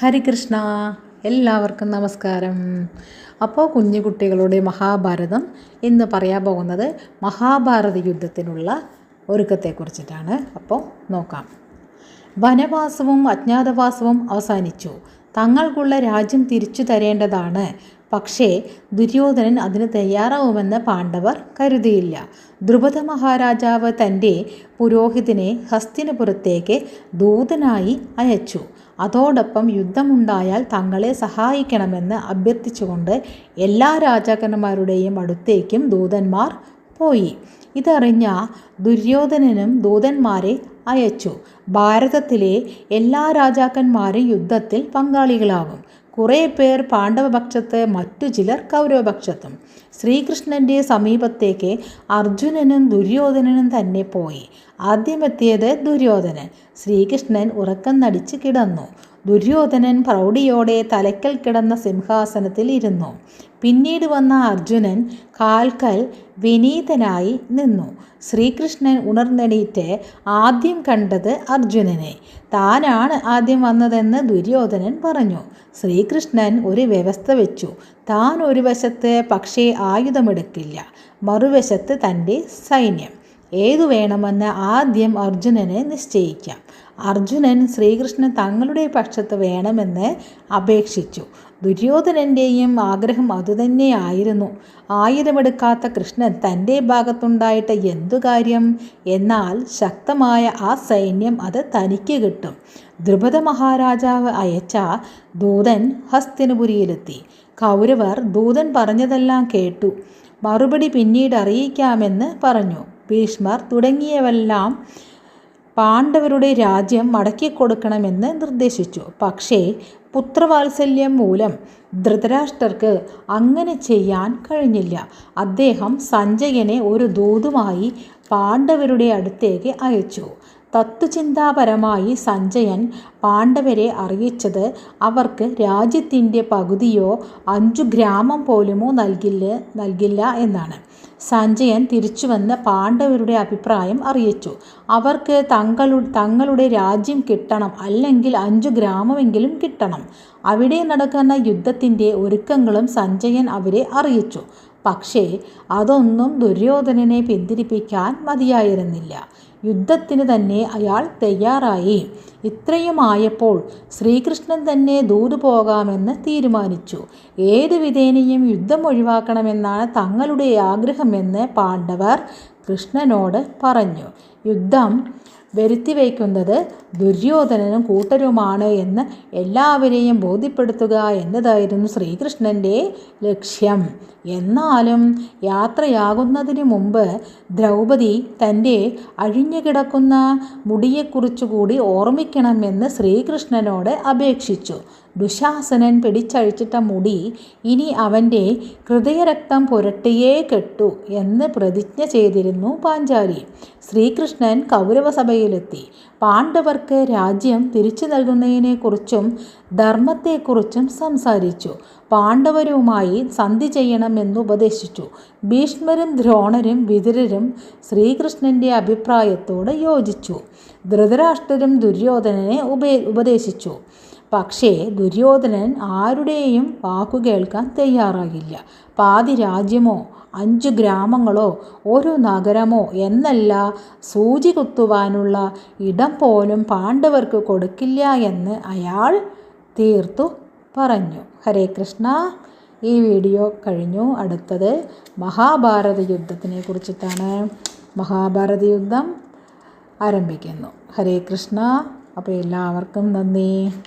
ഹരികൃഷ്ണ എല്ലാവർക്കും നമസ്കാരം. അപ്പോൾ കുഞ്ഞു കുട്ടികളുടെ മഹാഭാരതം ഇന്ന് പറയാൻ പോകുന്നത് മഹാഭാരത യുദ്ധത്തിനുള്ള ഒരുക്കത്തെക്കുറിച്ചിട്ടാണ് അപ്പോൾ നോക്കാം. വനവാസവും അജ്ഞാതവാസവും അവസാനിച്ചു. തങ്ങൾക്കുള്ള രാജ്യം തിരിച്ചു തരേണ്ടതാണ്. പക്ഷേ ദുര്യോധനൻ അതിന് തയ്യാറാവുമെന്ന് പാണ്ഡവർ കരുതിയില്ല. ദ്രുപദ മഹാരാജാവ് തന്റെ പുരോഹിതനെ ഹസ്തിനപുരത്തേക്ക് ദൂതനായി അയച്ചു. അതോടൊപ്പം യുദ്ധമുണ്ടായാൽ തങ്ങളെ സഹായിക്കണമെന്ന് അഭ്യർത്ഥിച്ചുകൊണ്ട് എല്ലാ രാജാക്കന്മാരുടെയും അടുത്തേക്കും ദൂതന്മാർ പോയി. ഇതറിഞ്ഞ ദുര്യോധനനും ദൂതന്മാരെ അയച്ചു. ഭാരതത്തിലെ എല്ലാ രാജാക്കന്മാരും യുദ്ധത്തിൽ പങ്കാളികളാകും കുറേ പേർ പാണ്ഡവപക്ഷത്ത് മറ്റു ചിലർ കൗരവപക്ഷത്തും. ശ്രീകൃഷ്ണന്റെ സമീപത്തേക്ക് അർജുനനും ദുര്യോധനനും തന്നെ പോയി. ആദ്യമെത്തിയത് ദുര്യോധനൻ. ശ്രീകൃഷ്ണൻ ഉറക്കം നടിച്ച് കിടന്നു. ദുര്യോധനൻ പ്രൗഢിയോടെ തലയ്ക്കൽ കിടന്ന സിംഹാസനത്തിൽ ഇരുന്നു. പിന്നീട് വന്ന അർജുനൻ കാൽക്കൽ വിനീതനായി നിന്നു. ശ്രീകൃഷ്ണൻ ഉണർന്നെണീറ്റ് ആദ്യം കണ്ടത് അർജുനനെ. താനാണ് ആദ്യം വന്നതെന്ന് ദുര്യോധനൻ പറഞ്ഞു. ശ്രീകൃഷ്ണൻ ഒരു വ്യവസ്ഥ വെച്ചു. താൻ ഒരു വശത്ത് പക്ഷേ ആയുധമെടുക്കില്ല. മറുവശത്ത് തന്റെ സൈന്യം. ഏതു വേണമെന്ന് ആദ്യം അർജുനനെ നിശ്ചയിക്കാം. അർജുനൻ ശ്രീകൃഷ്ണൻ തങ്ങളുടെ പക്ഷത്ത് വേണമെന്ന് അപേക്ഷിച്ചു. ദുര്യോധനന്റെയും ആഗ്രഹം അതുതന്നെയായിരുന്നു ആയുധമെടുക്കാത്ത കൃഷ്ണൻ തന്റെ ഭാഗത്തുണ്ടായിട്ട് എന്തു കാര്യം? എന്നാൽ ശക്തമായ ആ സൈന്യം അത് തനിക്ക് കിട്ടും. ദ്രുപദ മഹാരാജാവ് അയച്ച ദൂതൻ ഹസ്തിനപുരിയിലെത്തി. കൗരവർ ദൂതൻ പറഞ്ഞതെല്ലാം കേട്ടു. മറുപടി പിന്നീട് അറിയിക്കാമെന്ന് പറഞ്ഞു. ഭീഷ്മർ തുടങ്ങിയവെല്ലാം പാണ്ഡവരുടെ രാജ്യം മടക്കിക്കൊടുക്കണമെന്ന് നിർദ്ദേശിച്ചു. പക്ഷേ പുത്രവാത്സല്യം മൂലം ധൃതരാഷ്ട്രർക്ക് അങ്ങനെ ചെയ്യാൻ കഴിഞ്ഞില്ല. അദ്ദേഹം സഞ്ജയനെ ഒരു ദൂതുമായി പാണ്ഡവരുടെ അടുത്തേക്ക് അയച്ചു. തത്വചിന്താപരമായി സഞ്ജയൻ പാണ്ഡവരെ അറിയിച്ചത് അവർക്ക് രാജ്യത്തിന്റെ പകുതിയോ അഞ്ചു ഗ്രാമം പോലുമോ നൽകില്ല നൽകില്ല എന്നാണ്. സഞ്ജയൻ തിരിച്ചുവന്ന് പാണ്ഡവരുടെ അഭിപ്രായം അറിയിച്ചു. അവർക്ക് തങ്ങളു തങ്ങളുടെ രാജ്യം കിട്ടണം അല്ലെങ്കിൽ അഞ്ചു ഗ്രാമമെങ്കിലും കിട്ടണം. അവിടെ നടക്കുന്ന യുദ്ധത്തിന്റെ ഒരുക്കങ്ങളും സഞ്ജയൻ അവരെ അറിയിച്ചു. പക്ഷേ അതൊന്നും ദുര്യോധനനെ പിന്തിരിപ്പിക്കാൻ മതിയായിരുന്നില്ല. യുദ്ധത്തിന് തന്നെ അയാൾ തയ്യാറായി. ഇത്രയുമായപ്പോൾ ശ്രീകൃഷ്ണൻ തന്നെ ദൂതു പോകാമെന്ന് തീരുമാനിച്ചു. ഏത് വിധേനയും യുദ്ധം ഒഴിവാക്കണമെന്നാണ് തങ്ങളുടെ ആഗ്രഹമെന്ന് പാണ്ഡവർ കൃഷ്ണനോട് പറഞ്ഞു. യുദ്ധം വരുത്തിവയ്ക്കുന്നത് ദുര്യോധനനും കൂട്ടരുമാണ് എന്ന് എല്ലാവരെയും ബോധ്യപ്പെടുത്തുക എന്നതായിരുന്നു ശ്രീകൃഷ്ണന്റെ ലക്ഷ്യം. എന്നാലും യാത്രയാകുന്നതിന് മുമ്പ് ദ്രൗപദി തന്റെ അഴിഞ്ഞുകിടക്കുന്ന മുടിയെക്കുറിച്ചുകൂടി ഓർമ്മിക്കണമെന്ന് ശ്രീകൃഷ്ണനോട് അപേക്ഷിച്ചു. ദുശാസനൻ പിടിച്ചഴിച്ചിട്ട മുടി ഇനി അവന്റെ ഹൃദയരക്തം പുരട്ടിയേ കെട്ടു എന്ന് പ്രതിജ്ഞ ചെയ്തിരുന്നു പാഞ്ചാലി. ശ്രീകൃഷ്ണൻ കൗരവസഭയിലെത്തി. പാണ്ഡവർക്ക് രാജ്യം തിരിച്ചു നൽകുന്നതിനെക്കുറിച്ചും ധർമ്മത്തെക്കുറിച്ചും സംസാരിച്ചു. പാണ്ഡവരുമായി സന്ധി ചെയ്യണമെന്ന് ഉപദേശിച്ചു. ഭീഷ്മരും ദ്രോണരും വിതുരരും ശ്രീകൃഷ്ണന്റെ അഭിപ്രായത്തോട് യോജിച്ചു. ധൃതരാഷ്ട്രരും ദുര്യോധനനെ ഉപേ ഉപദേശിച്ചു. പക്ഷേ ദുര്യോധനൻ ആരുടെയും വാക്കു കേൾക്കാൻ തയ്യാറാകില്ല. പാതി രാജ്യമോ അഞ്ച് ഗ്രാമങ്ങളോ ഒരു നഗരമോ എന്നല്ല സൂചി കുത്തുവാനുള്ള ഇടം പോലും പാണ്ഡവർക്ക് കൊടുക്കില്ല എന്ന് അയാൾ തീർത്തു പറഞ്ഞു. ഹരേ കൃഷ്ണ. ഈ വീഡിയോ കഴിഞ്ഞു. അടുത്തത് മഹാഭാരത യുദ്ധത്തിനെ കുറിച്ചിട്ടാണ് മഹാഭാരത യുദ്ധം ആരംഭിക്കുന്നു. ഹരേ കൃഷ്ണ. അപ്പോൾ എല്ലാവർക്കും നന്ദി.